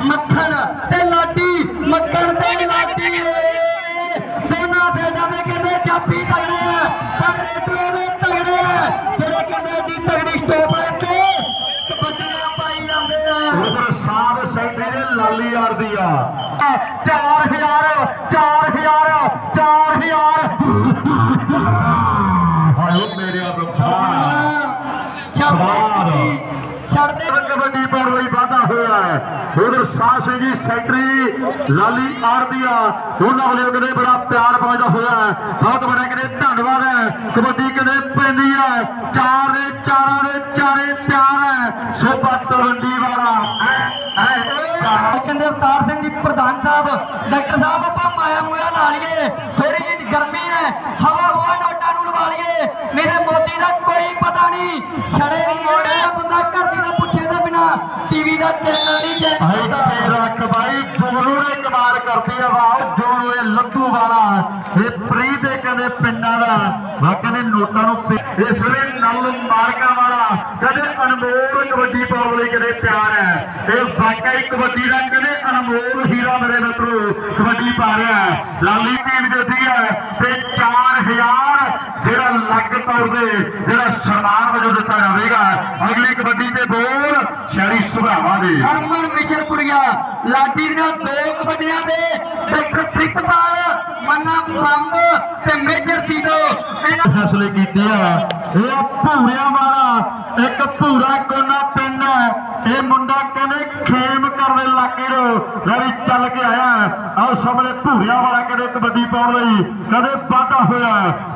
ਮੱਖਣ ਤੇ ਲਾਡੀ ਮੱਖਣ ਤੇ ਲਾਡੀ। ਦੋਨਾਂ ਸੈਡਾਂ ਦੇ ਕਹਿੰਦੇ ਚਾਪੀ ਤਗੜੇ ਆ ਪਰ ਰੇਟਰੋ ਦੇ ਤਗੜੇ ਆ। ਜਿਹੜੇ ਕਹਿੰਦੇ ਏਡੀ ਤਗੜੀ ਸਟੋਪ ਲੈ ਕੇ ਕਬੱਡੀਆਂ ਪਾਈ ਜਾਂਦੇ ਆ। ਉਧਰ ਸਾਬ ਸੈਂਟਰੀ ਦੇ ਲਾਲੀ ਯਾਰ ਦੀ ਆ। 4000 4000 4000 ਹਾਏ ਮੇਰੇ ਰੱਬਾ ਛੱਡ ਦੇ। ਕਬੱਡੀ ਪਾਉਣ ਲਈ ਵਾਧਾ ਹੋਇਆ ਹੈ ਉਧਰ ਸਾਹ ਸਿੰਘ ਜੀ, ਸੈਕਟਰੀ ਲਾਲੀ ਆਰਦੀਆ ਉਹਨਾਂ ਵੱਲੋਂ ਕਿਤੇ ਬੜਾ ਪਿਆਰ ਪਹੁੰਚਦਾ ਹੋਇਆ ਹੈ। ਬਹੁਤ ਬੜਾ ਕਿਤੇ ਧੰਨਵਾਦ ਹੈ। ਕਬੱਡੀ ਕਿਤੇ ਪੈਂਦੀ ਹੈ। ਚਾਰ ਦੇ ਚਾਰਾਂ ਦੇ ਚਾਰੇ ਤਿਆਰ ਹੈ। ਸੋਭਾ ਤਲਵੰਡੀ ਵਾਲਾ ਕਹਿੰਦੇ ਅਵਤਾਰ ਸਿੰਘ ਜੀ ਪ੍ਰਧਾਨ ਸਾਹਿਬ ਡਾਕਟਰ ਸਾਹਿਬ ਆਪਾਂ ਮਾਇਆ ਮੂਇਆ ਲਾ ਲਈਏ। ਥੋੜੀ ਜਿਹੀ ਗਰਮੀ ਹੈ ਹਵਾ ਹੁਆ ਨੋਟਾਂ ਨੂੰ ਲਵਾ ਲਈਏ। ਮੇਰੇ ਮੋਦੀ ਦਾ ਕੋਈ ਪਤਾ ਨਹੀਂ ਛੜੇ ਨਹੀਂ ਮੋੜਿਆ ਬੰਦਾ ਘਰ ਦੀ ਦਾ ਪੁੱਛੇ ਤੋਂ ਬਿਨਾ ਟੀਵੀ ਦਾ ਚੈਨਲ ਨਹੀਂ ਚੈਨਲ ਭਾਈ ਤੇ ਰੱਖ ਭਾਈ ਜੁਗਨੂ ਨੇ ਕਮਾਲ ਕਰਦੀ ਆ ਵਾਹ ਜੁਗਨੂ ਇਹ ਲੱਡੂ ਵਾਲਾ। ਇਹ ਪ੍ਰੀ ਦੇ ਕਹਿੰਦੇ ਪਿੰਡਾਂ ਦਾ। ਵਾ ਕਹਿੰਦੇ ਨੋਟਾਂ ਨੂੰ ਇਸ ਵੇਲੇ ਨਲ ਮਾਰਕਾ ਵਾਲਾ ਕਹਿੰਦੇ ਅਨਮੋਲ ਕਬੱਡੀ ਪਾਉਣ ਲਈ ਕਹਿੰਦੇ ਪਿਆਰ ਹੈ। ਇਹ ਵਾਕਈ ਕਬੱਡੀ ਦਾ ਕਦੇ ਅਨਮੋਲ ਹੀਰਾ ਮੇਰੇ ਮਿੱਤਰੋ, ਕਬੱਡੀ ਪਾ ਰਿਹਾ ਹੈ। ਲਾਲੀ ਟੀਮ ਦਿੱਤੀ ਹੈ ਤੇ 4000 ਜਿਹੜਾ ਲੱਗ ਤੌਰ ਤੇ ਜਿਹੜਾ ਸਨਮਾਨ ਵਜੋਂ ਦਿੱਤਾ ਜਾਵੇਗਾ। ਅਗਲੀ ਕਬੱਡੀ ਸ਼ਹਿਰੀ ਸੁਭਾਵਾਂ ਦੇ। ਹਰਮਨ ਮਿਸ਼ਰਪੁਰੀਆ ਲਾਡੀ ਦੀਆਂ ਦੋ ਕਬੱਡੀਆਂ ਦੇ ਡਾਕਟਰ ਪ੍ਰਿਤਪਾਲ ਮੰਨਾ ਬੰਬ ਤੇ ਮੇਜਰ ਸੀਦੋ ਇਹਨਾਂ ਫੈਸਲੇ ਕੀਤੇ ਆ। ਇਹ ਭੂਰਿਆਂ ਵਾਲਾ ਇੱਕ ਭੂਰਾ ਕੋਨਾ ਪਿੰਡ ਹੈ ਇਹ ਮੁੰਡਾ ਕਹਿੰਦੇ ਖੇਮ ਕਰਨ ਇਲਾਕੇ ਨੂੰ ਲੈ ਵੀ ਚੱਲ ਕੇ ਆਇਆ। ਆਹ ਸਾਹਮਣੇ ਭੂਰਿਆਂ ਵਾਲਾ ਕਹਿੰਦੇ ਕਬੱਡੀ ਪਾਉਣ ਲਈ। ਕਹਿੰਦੇ ਵਾਧਾ ਹੋਇਆ।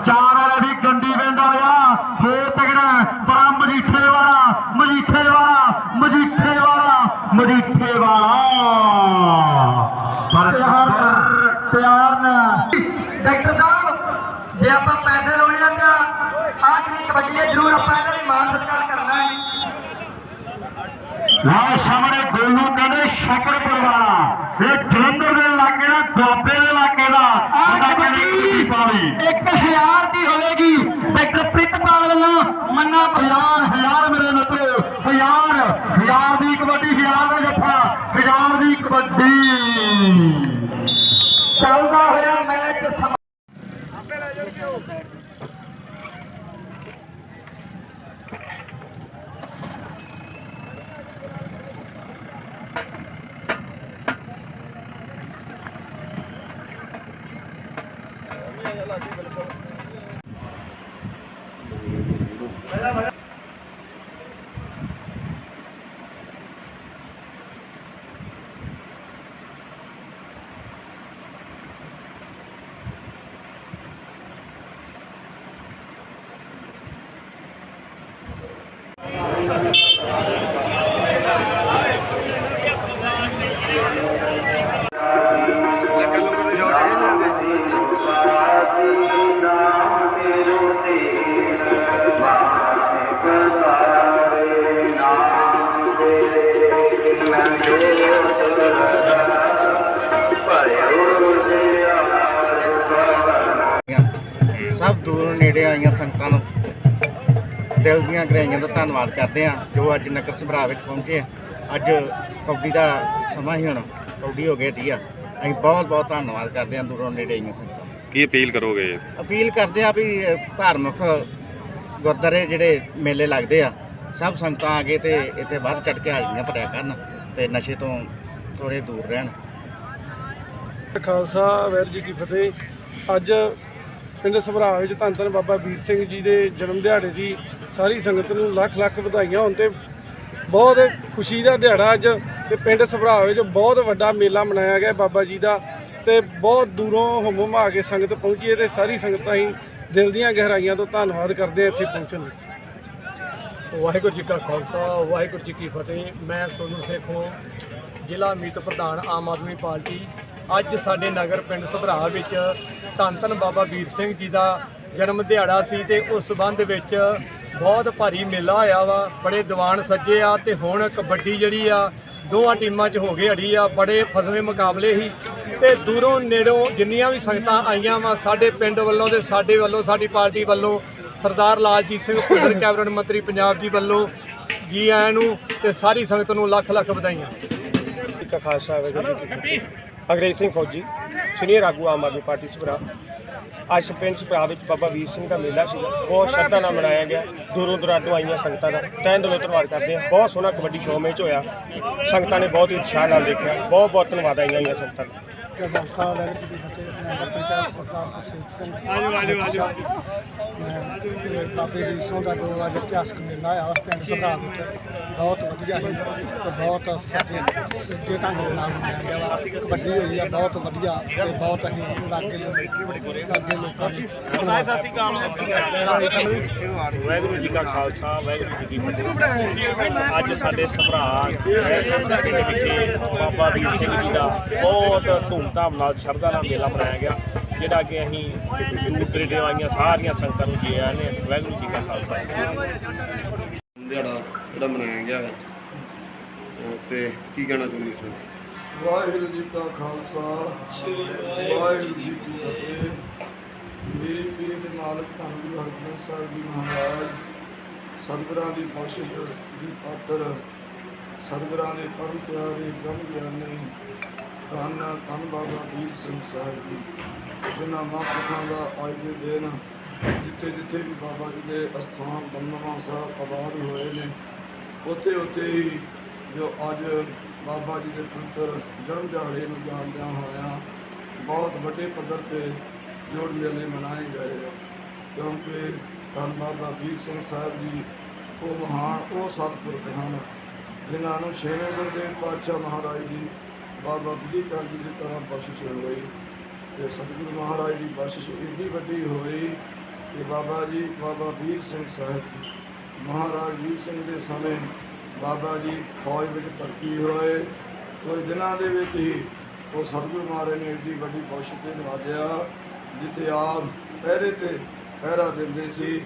ਚਾਰ ਵਾਲੇ ਵੀ ਗੰਡੀ ਵਿੰਡ ਵਾਲਿਆ ਹੋ ਤਗੜਾ ਪਰਾ ਮਜੀਠੇ ਵਾਲਾ ਮਜੀਠੇ ਵਾਲਾ ਮਜੀਠੇ ਵਾਲਾ ਮਜੀਠੇ ਵਾਲਾ। ਪਰ ਪਿਆਰ ਨਾਲ ਡਾਕਟਰ ਸਾਹਿਬ ਜੇ ਆਪਾਂ ਪੈਸੇ ਲਾਉਣੇ ਆ ਤਾਂ ਜਿਹੜੀ ਕਬੱਡੀ ਜ਼ਰੂਰ ਆਪਾਂ ਇਹਦਾ ਵੀ ਮਾਨ ਸਤਿਕਾਰ ਲਓ ਸਾਹਮਣੇ ਗੋਲੂ ਕਹਿੰਦੇ ਸ਼ਕਰਪੁਰ ਵਾਲਾ। ਇਹ ਜਲੰਧਰ ਦੇ ਇਲਾਕੇ ਦਾ ਦੁਆਬੇ ਦੇ ਇਲਾਕੇ ਦਾ। ਕਹਿੰਦੇ ਕਬੱਡੀ ਪਾਵੀ 1000 ਦੀ ਹੋਵੇਗੀ। ਡਾਕਟਰ ਪ੍ਰਿਤਪਾਲ ਵੱਲੋਂ ਮੰਨਾ ਹਜ਼ਾਰ ਹਜ਼ਾਰ ਮੇਰੇ ਮਿੱਤਰੋ ਹਜ਼ਾਰ ਹਜ਼ਾਰ ਦੀ ਕਬੱਡੀ ਹਜ਼ਾਰ ਦਾ ਜੱਫਾ ਹਜ਼ਾਰ ਦੀ ਕਬੱਡੀ ਚੱਲਦਾ ਹੋਇਆ ਮੈਚ ਸਮ- ਸਭ ਦੂਰੋਂ ਨੇੜੇ ਆਈਆਂ ਸੰਗਤਾਂ ਨੂੰ ਦਿਲ ਦੀਆਂ ਗਹਿਰਾਈਆਂ ਦਾ ਧੰਨਵਾਦ ਕਰਦੇ ਆ ਜੋ ਅੱਜ ਨਗਰ ਸਭਰਾ ਵਿੱਚ ਪਹੁੰਚੇ ਆ। ਅੱਜ ਕੌਡੀ ਦਾ ਸਮਾਂ ਹੀ ਹੁਣ ਕੌਡੀ ਹੋ ਗਈ ਢੀ ਆ। ਅਸੀਂ ਬਹੁਤ ਬਹੁਤ ਧੰਨਵਾਦ ਕਰਦੇ ਆ ਦੂਰੋਂ ਨੇੜੇ ਆਈਆਂ ਸੰਗਤਾਂ। ਕੀ ਅਪੀਲ ਕਰੋਗੇ? ਅਪੀਲ ਕਰਦੇ ਆ ਵੀ ਧਾਰਮਿਕ ਗੁਰਦਾਰੇ ਜਿਹੜੇ ਮੇਲੇ ਲੱਗਦੇ ਆ ਸਭ ਸੰਗਤਾਂ ਆ ਕੇ ਤੇ ਇੱਥੇ ਵੱਧ ਚੜ ਕੇ ਹਾਜ਼ਰੀਆਂ ਭਰਿਆ ਕਰਨ ਤੇ ਨਸ਼ੇ ਤੋਂ ਥੋੜੇ ਦੂਰ ਰਹਿਣ। ਖਾਲਸਾ ਵਾਹਿਗੁਰੂ ਜੀ ਕੀ ਫਤਿਹ। ਅੱਜ ਪਿੰਡ ਸਭਰਾ ਵਿੱਚ ਧੰਨ ਧੰਨ ਬਾਬਾ ਵੀਰ ਸਿੰਘ ਜੀ ਦੇ ਜਨਮ ਦਿਹਾੜੇ ਦੀ ਸਾਰੀ ਸੰਗਤ ਨੂੰ ਲੱਖ ਲੱਖ ਵਧਾਈਆਂ ਹੋਣ ਤੇ ਬਹੁਤ ਖੁਸ਼ੀ ਦਾ ਦਿਹਾੜਾ ਅੱਜ ਤੇ ਪਿੰਡ ਸਭਰਾ ਵਿੱਚ ਬਹੁਤ ਵੱਡਾ ਮੇਲਾ ਮਨਾਇਆ ਗਿਆ ਬਾਬਾ ਜੀ ਦਾ ਤੇ ਬਹੁਤ ਦੂਰੋਂ ਹੁਮ ਹੁਮਾ ਕੇ ਸੰਗਤ ਪਹੁੰਚੀ ਹੈ ਤੇ ਸਾਰੀ ਸੰਗਤਾਂ ਹੀ ਦਿਲ ਦੀਆਂ ਗਹਿਰਾਈਆਂ ਤੋਂ ਧੰਨਵਾਦ ਕਰਦੇ ਆ ਇੱਥੇ ਪਹੁੰਚਣ ਲਈ। ਵਾਹਿਗੁਰੂ ਜੀ ਕਾ ਖਾਲਸਾ, ਵਾਹਿਗੁਰੂ ਜੀ ਕੀ ਫਤਿਹ। ਮੈਂ ਸੋਨੂ ਸੇਖੋਂ, ਜ਼ਿਲ੍ਹਾ ਮੀਤ ਪ੍ਰਧਾਨ ਆਮ ਆਦਮੀ ਪਾਰਟੀ ਅੱਜ ਸਾਡੇ ਨਗਰ ਪਿੰਡ ਸੁਧਰਾ ਵਿੱਚ ਧੰਨ ਧੰਨ ਬਾਬਾ ਵੀਰ ਸਿੰਘ ਜੀ ਦਾ ਜਨਮ ਦਿਹਾੜਾ ਸੀ ਤੇ ਉਸ ਸੰਬੰਧ ਵਿੱਚ ਬਹੁਤ ਭਾਰੀ ਮੇਲਾ ਹੋਇਆ ਵਾ, ਬੜੇ ਦੀਵਾਨ ਸੱਜੇ ਆ ਤੇ ਹੁਣ ਕਬੱਡੀ ਜਿਹੜੀ ਆ ਦੋਵਾਂ ਟੀਮਾਂ 'ਚ ਹੋ ਗਈ ਅੜੀ ਆ, ਬੜੇ ਫਸਵੇਂ ਮੁਕਾਬਲੇ ਸੀ ਤੇ ਦੂਰੋਂ ਨੇੜੋਂ ਜਿੰਨੀਆਂ ਵੀ ਸੰਗਤਾਂ ਆਈਆਂ ਵਾ, ਸਾਡੇ ਪਿੰਡ ਵੱਲੋਂ ਤੇ ਸਾਡੇ ਵੱਲੋਂ, ਸਾਡੀ ਪਾਰਟੀ ਵੱਲੋਂ, ਸਰਦਾਰ ਲਾਲਜੀਤ ਸਿੰਘ ਭੁੱਲਰ, ਕੈਬਨਿਟ ਮੰਤਰੀ ਪੰਜਾਬ ਜੀ ਵੱਲੋਂ ਜੀ ਆਇਆਂ ਨੂੰ ਤੇ ਸਾਰੀ ਸੰਗਤ ਨੂੰ ਲੱਖ ਲੱਖ ਵਧਾਈਆਂ ਜੀ ਕਾ ਖਾਲਸਾ ਵਾਹਿਗੁਰੂ ਅੰਗਰੇਜ਼ ਸਿੰਘ ਫੌਜੀ, ਸੀਨੀਅਰ ਆਗੂ ਆਮ ਆਦਮੀ ਪਾਰਟੀ ਸਭਰਾ ਅੱਜ ਪਿੰਡ ਸਭਰਾ ਵਿੱਚ ਬਾਬਾ ਵੀਰ ਸਿੰਘ ਦਾ ਮੇਲਾ ਸੀਗਾ। ਬਹੁਤ ਸ਼ਰਧਾ ਨਾਲ ਮਨਾਇਆ ਗਿਆ। ਦੂਰੋਂ ਦੁਰਾਡੋਂ ਆਈਆਂ ਸੰਗਤਾਂ ਦਾ। ਤਹਿ ਦਿਲੋਂ ਧੰਨਵਾਦ ਕਰਦੇ ਹਾਂ ਬਹੁਤ ਸੋਹਣਾ ਕਬੱਡੀ ਸ਼ੋਅ ਮੈਚ ਹੋਇਆ। ਸੰਗਤਾਂ ਨੇ ਬਹੁਤ ਹੀ ਉਤਸ਼ਾਹ ਨਾਲ ਦੇਖਿਆ। ਬਹੁਤ ਬਹੁਤ ਧੰਨਵਾਦ ਆਈਆਂ ਹੋਈਆਂ ਸੰਗਤਾਂ ਦਾ ਖਾਲਸਾ ਵਾਹਿਗੁਰੂ ਜੀ ਸਰਦਾਰ ਕੁਲਦੀਪ ਸਿੰਘ ਆਜੋ ਆਜੋ ਆਜੋ ਮੈਂ ਬਾਬੇ ਦੀ ਸੋਹ ਦਾ ਜੋ ਅੱਜ ਇਤਿਹਾਸਕ ਮੇਲਾ ਆ ਪਿੰਡ ਸਭਰਾ ਵਿੱਚ ਬਹੁਤ ਵਧੀਆ ਸੀ ਤੇ ਬਹੁਤ ਸੱਜੇ ਸੱਜੇ ਢੰਗ ਦੇ ਨਾਲ ਮਨਾਇਆ ਗਿਆ ਕਬੱਡੀ ਹੋਈ ਆ ਬਹੁਤ ਵਧੀਆ ਤੇ ਬਹੁਤ ਅਸੀਂ ਲਾਗੇ ਲਾਗੇ ਲੋਕਾਂ ਨੂੰ ਵਾਹਿਗੁਰੂ ਜੀ ਕਾ ਖਾਲਸਾ ਵਾਹਿਗੁਰੂ ਜੀ ਕੀ ਫਤਿਹ ਅੱਜ ਸਾਡੇ ਸਭਰਾ ਵਿਖੇ ਬਾਬਾ ਵੀਰ ਸਿੰਘ ਜੀ ਦਾ ਬਹੁਤ ਧੂਮਧਾਮ ਨਾਲ ਸ਼ਰਧਾ ਨਾਲ ਮੇਲਾ ਮਨਾਇਆ ਗਿਆ ਜਿਹੜਾ ਕਿ ਅਸੀਂ ਦੂਰ ਦਰੇਡੇ ਆਈਆਂ ਸਾਰੀਆਂ ਸੰਗਤਾਂ ਨੂੰ ਜੀ ਆਇਆਂ ਨੇ ਵਾਹਿਗੁਰੂ ਜੀ ਕਾ ਖਾਲਸਾ। ਦਿਹਾੜਾ ਜਿਹੜਾ ਮਨਾਇਆ ਗਿਆ ਹੈ। ਤੇ ਕੀ ਕਹਿਣਾ ਚਾਹੁੰਦੇ ਇਸ ਵਿੱਚ ਵਾਹਿਗੁਰੂ ਜੀ ਕਾ ਖਾਲਸਾ ਵਾਹਿਗੁਰੂ ਜੀ ਕੀ ਫਤਿਹ। ਮੇਰੀ ਪੀਰ ਦੇ ਮਾਲਕ ਧੰਨ ਗੁਰੂ ਹਰਗੋਬਿੰਦ ਸਾਹਿਬ ਜੀ ਮਹਾਰਾਜ ਸਤਿਗੁਰਾਂ ਦੀ ਬਖਸ਼ਿਸ਼ ਦੀ ਪਾਤਰ ਸਤਿਗੁਰਾਂ ਦੇ ਪਰਮ ਪਿਆਰੇ ਬ੍ਰਹਮ ਗਿਆਨੀ ਧੰਨ ਧੰਨ ਬਾਬਾ ਵੀਰ ਸਿੰਘ ਸਾਹਿਬ ਜੀ, ਜਿਨ੍ਹਾਂ ਮਹਾਂਪੁਰਖਾਂ ਦਾ ਅੱਜ ਦੇ ਦਿਨ ਜਿੱਥੇ ਜਿੱਥੇ ਵੀ ਬਾਬਾ ਜੀ ਦੇ ਅਸਥਾਨ ਦਮਦਮਾ ਸਾਹਿਬ ਆਬਾਦ ਹੋਏ ਨੇ, ਉੱਥੇ ਉੱਥੇ ਹੀ ਜੋ ਅੱਜ ਬਾਬਾ ਜੀ ਦੇ ਪੁੱਤਰ ਜਨਮ ਦਿਹਾੜੇ ਨੂੰ ਜਾਣਦਿਆਂ ਹੋਇਆਂ ਬਹੁਤ ਵੱਡੇ ਪੱਧਰ ਤੇ ਜੋੜ ਮੇਲੇ ਮਨਾਏ ਗਏ ਆ। ਕਿਉਂਕਿ ਧੰਨ ਬਾਬਾ ਵੀਰ ਸਿੰਘ ਸਾਹਿਬ ਜੀ, ਉਹ ਮਹਾਨ, ਉਹ ਸਤਿਪੁਰਖ ਹਨ, ਜਿਨ੍ਹਾਂ ਨੂੰ ਛੇਵੇਂ ਗੁਰਦੇਵ ਪਾਤਸ਼ਾਹ ਮਹਾਰਾਜ ਜੀ ਬਾਬਾ ਬੁੱਧੀ ਕਾਲ ਜੀ ਦੀ ਤਰ੍ਹਾਂ ਬਖਸ਼ਿਸ਼ ਹੋਈ ਤੇ ਸਤਿਗੁਰੂ ਮਹਾਰਾਜ ਦੀ ਬਖਸ਼ਿਸ਼ ਇੰਨੀ ਵੱਡੀ ਹੋਈ ਕਿ ਬਾਬਾ ਜੀ, ਬਾਬਾ ਵੀਰ ਸਿੰਘ ਸਾਹਿਬ ਜੀ, ਮਹਾਰਾਜ ਵੀਰ ਸਿੰਘ ਦੇ ਸਮੇਂ ਬਾਬਾ ਜੀ ਫੌਜ ਵਿੱਚ ਭਰਤੀ ਹੋਏ। ਕੁਝ ਦਿਨਾਂ ਦੇ ਵਿੱਚ ਹੀ ਉਹ ਸਤਿਗੁਰੂ ਮਹਾਰਾਜ ਨੇ ਏਡੀ ਵੱਡੀ ਬਖਸ਼ਿਸ਼ ਤੇ ਨਵਾਜਿਆ, ਜਿੱਥੇ ਆਪ ਪਹਿਰੇ ਤੇ ਪਹਿਰਾ ਦਿੰਦੇ ਸੀ।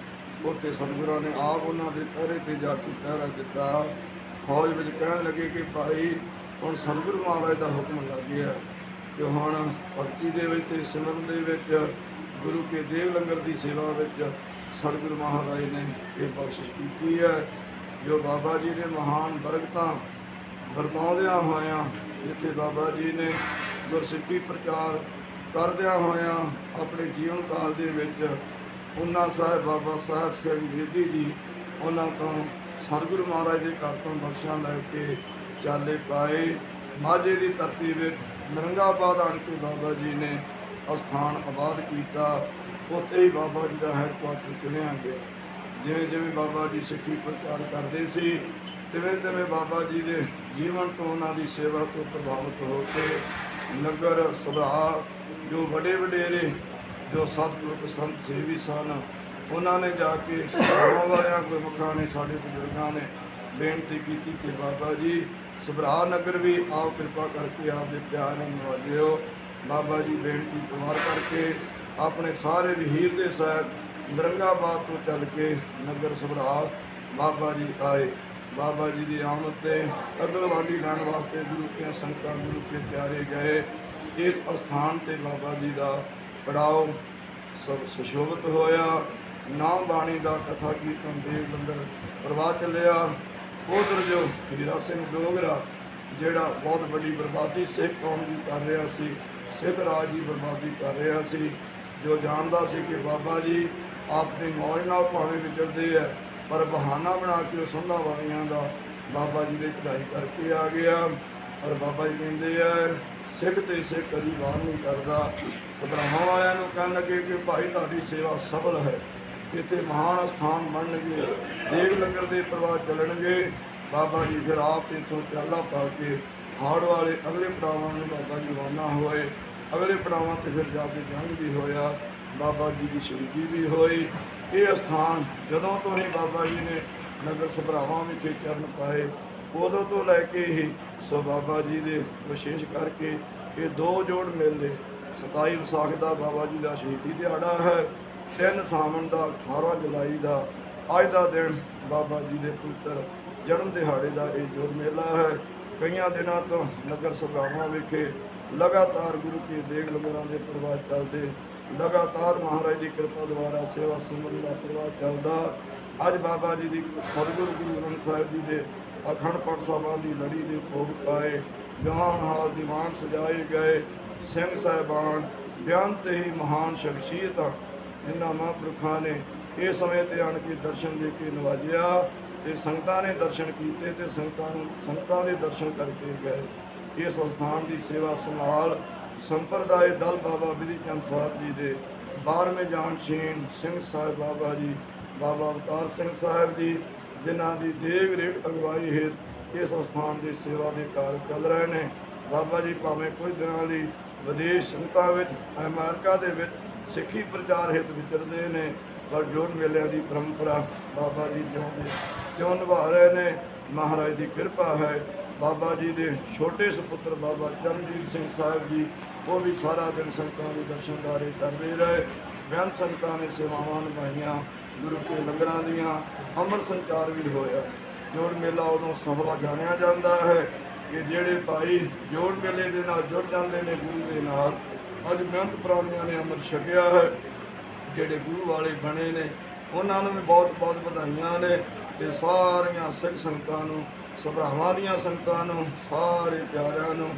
ਉੱਥੇ ਸਤਿਗੁਰਾਂ ਨੇ ਆਪ ਉਹਨਾਂ ਦੇ ਪਹਿਰੇ ਤੇ ਜਾ ਕੇ ਪਹਿਰਾ ਦਿੱਤਾ। ਫੌਜ ਵਿੱਚ ਕਹਿਣ ਲੱਗੇ ਕਿ ਭਾਈ ਹੁਣ ਸਤਿਗੁਰੂ ਮਹਾਰਾਜ ਦਾ ਹੁਕਮ ਲੱਗ ਗਿਆ ਕਿ ਹੁਣ ਭਗਤੀ ਦੇ ਵਿੱਚ ਤੇ ਸਿਮਰਨ ਦੇ ਵਿੱਚ ਗੁਰੂ ਕੇ ਦੇਵ ਲੰਗਰ ਦੀ ਸੇਵਾ ਵਿੱਚ ਸਤਿਗੁਰੂ ਮਹਾਰਾਜ ਨੇ ਇਹ ਬਖਸ਼ਿਸ਼ ਕੀਤੀ ਹੈ। ਜੋ ਬਾਬਾ ਜੀ ਨੇ ਮਹਾਨ ਬਰਕਤਾਂ ਵਰਤਾਉਂਦਿਆਂ ਹੋਇਆਂ, ਜਿੱਥੇ ਬਾਬਾ ਜੀ ਨੇ ਗੁਰਸਿੱਖੀ ਪ੍ਰਚਾਰ ਕਰਦਿਆਂ ਹੋਇਆਂ ਆਪਣੇ ਜੀਵਨ ਕਾਲ ਦੇ ਵਿੱਚ ਉਹਨਾਂ ਸਾਹਿਬ ਬਾਬਾ ਸਾਹਿਬ ਸਿੰਘ ਬੇਦੀ ਜੀ, ਉਹਨਾਂ ਤੋਂ ਸਤਿਗੁਰੂ ਮਹਾਰਾਜ ਦੇ ਘਰ ਤੋਂ ਬਖਸ਼ਾਂ ਲੈ ਕੇ ਚਾਲੇ ਪਾਏ। ਮਾਝੇ ਦੀ ਧਰਤੀ ਵਿੱਚ ਨਰੰਗਾਬਾਦ ਆਣ ਕੇ ਬਾਬਾ ਜੀ ਨੇ ਅਸਥਾਨ ਆਬਾਦ ਕੀਤਾ। ਉੱਥੇ ਹੀ ਬਾਬਾ ਜੀ ਦਾ ਹੈਡਕੁਆਟਰ ਚੁਣਿਆ ਗਿਆ। ਜਿਵੇਂ ਜਿਵੇਂ ਬਾਬਾ ਜੀ ਸਿੱਖੀ ਪ੍ਰਚਾਰ ਕਰਦੇ ਸੀ, ਤਿਵੇਂ ਤਿਵੇਂ ਬਾਬਾ ਜੀ ਦੇ ਜੀਵਨ ਤੋਂ ਉਹਨਾਂ ਦੀ ਸੇਵਾ ਤੋਂ ਪ੍ਰਭਾਵਿਤ ਹੋ ਕੇ ਨਗਰ, ਸੁਭਾ ਜੋ ਵੱਡੇ ਵਡੇਰੇ, ਜੋ ਸਤਿਗੁਰੂ, ਸੰਤ ਸੇਵੀ ਸਨ, ਉਹਨਾਂ ਨੇ ਜਾ ਕੇ ਸਭਾਵਾਂ ਵਾਲਿਆਂ, ਗੁਰਮੁਖਾਂ ਨੇ, ਸਾਡੇ ਬਜ਼ੁਰਗਾਂ ਨੇ ਬੇਨਤੀ ਕੀਤੀ ਕਿ ਬਾਬਾ ਜੀ ਸਭਰਾ ਨਗਰ ਵੀ ਆਪ ਕਿਰਪਾ ਕਰਕੇ ਆਪ ਦੇ ਪਿਆਰ ਨਾਲ ਨਵਾਜਿਓ ਬਾਬਾ ਜੀ ਬੇਨਤੀ ਪ੍ਰਵਾਰ ਕਰਕੇ ਆਪਣੇ ਸਾਰੇ ਵਹੀਰ ਦੇ ਸਾਹਿਬ ਨਰੰਗਾਬਾਦ ਤੋਂ ਚੱਲ ਕੇ ਨਗਰ ਸਭਰਾ ਬਾਬਾ ਜੀ ਆਏ। ਬਾਬਾ ਜੀ ਦੀ ਆਮਦ ਤੇ ਅਗਲਵਾੜੀ ਲੈਣ ਵਾਸਤੇ ਗੁਰੂ ਕੇ ਸੰਤਾਂ ਗੁਰੂ ਕੇ ਪਿਆਰੇ ਗਏ। ਇਸ ਅਸਥਾਨ ਤੇ ਬਾਬਾ ਜੀ ਦਾ ਪੜਾਓ ਸਭ ਸੁਸ਼ੋਭਿਤ ਹੋਇਆ। ਨਾਮ ਬਾਣੀ ਦਾ ਕਥਾ ਕੀਰਤਨ ਦੇਵ ਲੰਗਰ ਪ੍ਰਵਾਹ ਚੱਲਿਆ। ਉਧਰ ਜੋ ਹੀਰਾ ਸਿੰਘ ਡੋਗਰਾ, ਜਿਹੜਾ ਬਹੁਤ ਵੱਡੀ ਬਰਬਾਦੀ ਸਿੱਖ ਕੌਮ ਦੀ ਕਰ ਰਿਹਾ ਸੀ, ਸਿੱਖ ਰਾਜ ਦੀ ਬਰਬਾਦੀ ਕਰ ਰਿਹਾ ਸੀ, ਜੋ ਜਾਣਦਾ ਸੀ ਕਿ ਬਾਬਾ ਜੀ ਆਪਣੀ ਮੌਜ ਨਾਲ ਭਾਵੇਂ ਵਿਚਰਦੇ ਆ, ਪਰ ਬਹਾਨਾ ਬਣਾ ਕੇ ਉਹ ਸੰਧਾ ਵਾਲੀਆਂ ਦਾ ਬਾਬਾ ਜੀ ਦੇ ਚੜਾਈ ਕਰਕੇ ਆ ਗਿਆ। ਪਰ ਬਾਬਾ ਜੀ ਕਹਿੰਦੇ ਆ, ਸਿੱਖ ਤੇ ਸਿੱਖ ਕਦੀ ਵਾਰ ਨਹੀਂ ਕਰਦਾ। ਸਭਰਾਵਾਂ ਵਾਲਿਆਂ ਨੂੰ ਕਹਿਣ ਲੱਗੇ ਕਿ ਭਾਈ ਤੁਹਾਡੀ ਸੇਵਾ ਸਫਲ ਹੈ। ਇੱਥੇ ਮਹਾਨ ਸਥਾਨ ਬਣਨਗੇ ਦੇਗ ਲੰਗਰ ਦੇ ਪ੍ਰਵਾਹ ਚੱਲਣਗੇ, ਬਾਬਾ ਜੀ ਫਿਰ ਆਪ ਇੱਥੋਂ ਚਾਲਾ ਪਾ ਕੇ ਹਾੜ ਵਾਲੇ ਅਗਲੇ ਪੜਾਵਾਂ ਨੂੰ ਬਾਬਾ ਜੀ ਰਵਾਨਾ ਹੋਏ, ਅਗਲੇ ਪੜਾਵਾਂ ਤੇ ਫਿਰ ਜਾ ਕੇ ਜੰਗ ਵੀ ਹੋਇਆ, ਬਾਬਾ ਜੀ ਦੀ ਸ਼ਹੀਦੀ ਵੀ ਹੋਈ। ਇਹ ਸਥਾਨ ਜਦੋਂ ਤੋਂ ਹੀ ਬਾਬਾ ਜੀ ਨੇ ਨਗਰ ਸਭਰਾਵਾਂ ਵਿੱਚ ਚਰਨ ਪਾਏ, ਉਦੋਂ ਤੋਂ ਲੈ ਕੇ ਹੀ ਸੋ ਬਾਬਾ ਜੀ ਦੇ ਵਿਸ਼ੇਸ਼ ਕਰਕੇ ਇਹ ਦੋ ਜੋੜ ਮੇਲੇ 27 ਵਿਸਾਖ ਦਾ ਬਾਬਾ ਜੀ ਦਾ ਸ਼ਹੀਦੀ ਦਿਹਾੜਾ ਹੈ ਤਿੰਨ ਸਾਵਣ ਦਾ 18 ਜੁਲਾਈ ਦਾ, ਅੱਜ ਦਾ ਦਿਨ ਬਾਬਾ ਜੀ ਦੇ ਪੁੱਤਰ ਜਨਮ ਦਿਹਾੜੇ ਦਾ ਇਹ ਜੋੜ ਮੇਲਾ ਹੈ। ਕਈਆਂ ਦਿਨਾਂ ਤੋਂ ਨਗਰ ਸਭਾਵਾਂ ਵਿਖੇ ਲਗਾਤਾਰ ਗੁਰੂ ਕੀ ਦੇਗ ਲੰਗਰਾਂ ਦੇ ਪ੍ਰਵਾਹ ਚੱਲਦੇ, ਲਗਾਤਾਰ ਮਹਾਰਾਜ ਦੀ ਕਿਰਪਾ ਦੁਆਰਾ ਸੇਵਾ ਸਿਮਰਨ ਦਾ ਪ੍ਰਵਾਹ ਚੱਲਦਾ। ਅੱਜ ਬਾਬਾ ਜੀ ਦੀ ਸਤਿਗੁਰੂ ਗੁਰੂ ਗ੍ਰੰਥ ਸਾਹਿਬ ਜੀ ਦੇ ਅਖੰਡ ਪਾਠ ਸਾਹਿਬਾਂ ਦੀ ਲੜੀ ਦੇ ਭੋਗ ਪਾਏ ਜਹਾਨ ਹਾਲ ਦੀਵਾਨ ਸਜਾਏ ਗਏ। ਸਿੰਘ ਸਾਹਿਬਾਨ ਬੇਅੰਤ ਹੀ ਮਹਾਨ ਸ਼ਖਸੀਅਤਾਂ ਜਿਨ੍ਹਾਂ ਮਹਾਂਪੁਰਖਾਂ ਨੇ ਇਹ ਸਮੇਂ ਤੇ ਆਣ ਕੇ ਦਰਸ਼ਨ ਦੇ ਕੇ ਨਵਾਜਿਆ ਤੇ ਸੰਗਤਾਂ ਨੇ ਦਰਸ਼ਨ ਕੀਤੇ ਤੇ ਸੰਗਤਾਂ ਨੂੰ, ਸੰਗਤਾਂ ਦੇ ਦਰਸ਼ਨ ਕਰਕੇ ਗਏ। ਇਸ ਸਥਾਨ ਦੀ ਸੇਵਾ ਸੰਭਾਲ ਸੰਪਰਦਾਇ ਦਲ ਬਾਬਾ ਬਿਧੀ ਚੰਦ ਸਾਹਿਬ ਜੀ ਦੇ 12ਵੇਂ ਜਾਨ ਸ਼ੀਨ ਸਿੰਘ ਸਾਹਿਬ ਬਾਬਾ ਜੀ, ਬਾਬਾ ਅਵਤਾਰ ਸਿੰਘ ਸਾਹਿਬ ਜੀ, ਜਿਨ੍ਹਾਂ ਦੀ ਦੇਗ ਰੇਖ ਅਗਵਾਈ ਹੇਠ ਇਸ ਸਥਾਨ ਦੀ ਸੇਵਾ ਦੇ ਕਾਰਜ ਚੱਲ ਰਹੇ ਨੇ। ਬਾਬਾ ਜੀ ਭਾਵੇਂ ਕੁਝ ਦਿਨਾਂ ਲਈ ਵਿਦੇਸ਼ ਸੰਗਤਾਂ ਵਿੱਚ, ਅਮਰੀਕਾ ਦੇ ਵਿੱਚ ਸਿੱਖੀ ਪ੍ਰਚਾਰ ਹਿੱਤ ਵਿਚਰਦੇ ਨੇ, ਪਰ ਜੋੜ ਮੇਲਿਆਂ ਦੀ ਪਰੰਪਰਾ ਬਾਬਾ ਜੀ ਜਿਉਂਦੇ ਕਿਉਂ ਨਿਭਾ ਰਹੇ ਨੇ, ਮਹਾਰਾਜ ਦੀ ਕਿਰਪਾ ਹੈ। ਬਾਬਾ ਜੀ ਦੇ ਛੋਟੇ ਸੁਪੁੱਤਰ ਬਾਬਾ ਚਰਨਜੀਤ ਸਿੰਘ ਸਾਹਿਬ ਜੀ, ਉਹ ਵੀ ਸਾਰਾ ਦਿਨ ਸੰਗਤਾਂ ਦੇ ਦਰਸ਼ਨਦਾਰੇ ਕਰਦੇ ਰਹੇ। ਬੇਅੰਤ ਸੰਗਤਾਂ ਨੇ ਸੇਵਾਵਾਂ ਨਿਭਾਈਆਂ, ਗੁਰੂ ਕੇ ਲੰਗਰਾਂ ਦੀਆਂ, ਅਮਰ ਸੰਚਾਰ ਵੀ ਹੋਇਆ। ਜੋੜ ਮੇਲਾ ਉਦੋਂ ਸਫਲਾ ਜਾਣਿਆ ਜਾਂਦਾ ਹੈ ਕਿ ਜਿਹੜੇ ਭਾਈ ਜੋੜ ਮੇਲੇ ਦੇ ਨਾਲ ਜੁੜ ਜਾਂਦੇ ਨੇ, ਗੁਰੂ ਦੇ ਨਾਲ। ਅੱਜ ਮਿਹਨਤ ਪ੍ਰਾਣੀਆਂ ਨੇ ਅੰਮ੍ਰਿਤ ਛਕਿਆ ਹੈ, ਜਿਹੜੇ ਗੁਰੂ ਵਾਲੇ ਬਣੇ ਨੇ, ਉਹਨਾਂ ਨੂੰ ਵੀ ਬਹੁਤ ਬਹੁਤ ਵਧਾਈਆਂ ਨੇ, ਤੇ ਸਾਰੀਆਂ ਸਿੱਖ ਸੰਗਤਾਂ ਨੂੰ, ਸਭਰਾਵਾਂ ਦੀਆਂ ਸੰਗਤਾਂ ਨੂੰ, ਸਾਰੇ ਪਿਆਰਿਆਂ ਨੂੰ,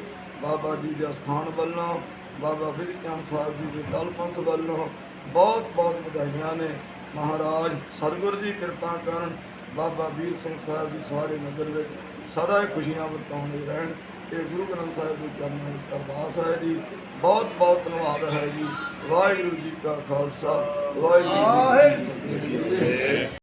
ਬਾਬਾ ਜੀ ਦੇ ਅਸਥਾਨ ਵੱਲੋਂ, ਬਾਬਾ ਬਿਧੀ ਚੰਦ ਸਾਹਿਬ ਜੀ ਦੇ ਦਲ ਪੰਥ ਵੱਲੋਂ ਬਹੁਤ ਬਹੁਤ ਵਧਾਈਆਂ ਨੇ। ਮਹਾਰਾਜ ਸਤਿਗੁਰੂ ਜੀ ਕਿਰਪਾ ਕਰਨ ਬਾਬਾ ਵੀਰ ਸਿੰਘ ਸਾਹਿਬ ਜੀ ਸਾਰੇ ਨਗਰ ਵਿੱਚ ਸਦਾ ਹੀ ਖੁਸ਼ੀਆਂ ਵਰਤਾਉਂਦੇ ਰਹਿਣ। ਇਹ ਗੁਰੂ ਗ੍ਰੰਥ ਸਾਹਿਬ ਦੇ ਚਰਨਾਂ ਵਿੱਚ ਅਰਦਾਸ ਹੈ ਜੀ। ਬਹੁਤ ਬਹੁਤ ਧੰਨਵਾਦ ਹੈ ਜੀ। ਵਾਹਿਗੁਰੂ ਜੀ ਕਾ ਖਾਲਸਾ, ਵਾਹਿਗੁਰੂ ਜੀ ਕੀ ਫਤਿਹ।